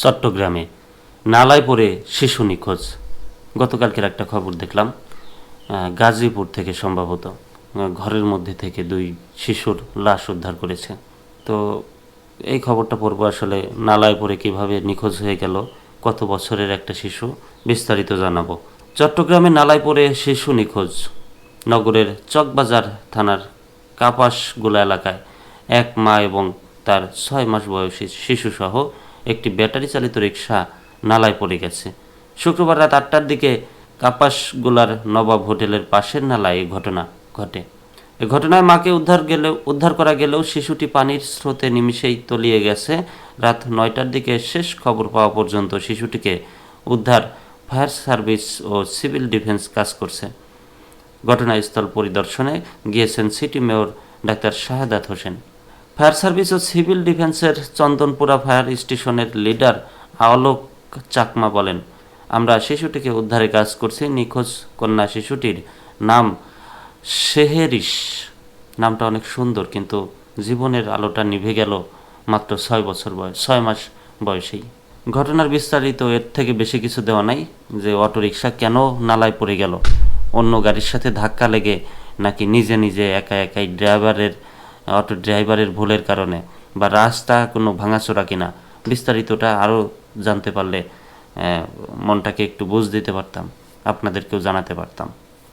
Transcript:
চট্টগ্রামে নালায় পড়ে শিশু নিখোঁজ। গতকালকের একটা খবর দেখলাম গাজীপুর থেকে সম্ভবত ঘরের মধ্যে থেকে দুই শিশুর লাশ উদ্ধার করেছে। তো এই খবরটা পড়ব আসলে নালায় পড়ে কীভাবে নিখোঁজ হয়ে গেল, কত বছরের একটা শিশু, বিস্তারিত জানাব। চট্টগ্রামে নালায় পড়ে শিশু নিখোঁজ, নগরের চকবাজার থানার কাপাসগোলা এলাকায় এক মা এবং তার ছয় মাস বয়সী শিশুসহ একটি ব্যাটারি চালিত রিক্সা নালায় পড়ে গেছে। শুক্রবার রাত আটটার দিকে কাপাসগোলার নবাব হোটেলের পাশের নালায় এই ঘটনা ঘটে। এ ঘটনায় মাকে উদ্ধার গেলেও, উদ্ধার করা গেলেও শিশুটি পানির স্রোতে নিমিষেই তলিয়ে গেছে। রাত নয়টার দিকে শেষ খবর পাওয়া পর্যন্ত শিশুটিকে উদ্ধার, ফায়ার সার্ভিস ও সিভিল ডিফেন্স কাজ করছে। ঘটনাস্থল পরিদর্শনে গিয়েছেন city mayor doctor Shahadat Hossain. Fire service ও সিভিল ডিফেন্সের চন্দনপুরা ফায়ার স্টেশনের লিডার আলোক চাকমা বলেন, আমরা শিশুটিকে উদ্ধারে কাজ করছি, নিখোঁজ কন্যা শিশুটির নাম শেহেরিস নামটা অনেক সুন্দর, কিন্তু জীবনের আলোটা নিভে গেল মাত্র ছয় বছর বয়স ছয় মাস বয়সেই। ঘটনার বিস্তারিত এর থেকে বেশি কিছু দেওয়া নাই, যে অটোরিকশা কেন নালায় পড়ে গেল। অন্য গাড়ির সাথে ধাক্কা লেগে নাকি নিজে নিজে একা একাই ড্রাইভারের অটো ড্রাইভারের ভুলের কারণে বা রাস্তা কোনো ভাঙাচোরা কিনা, বিস্তারিতটা আরও জানতে পারলে মনটাকে একটু বুঝ দিতে পারতাম, আপনাদেরকেও জানাতে পারতাম।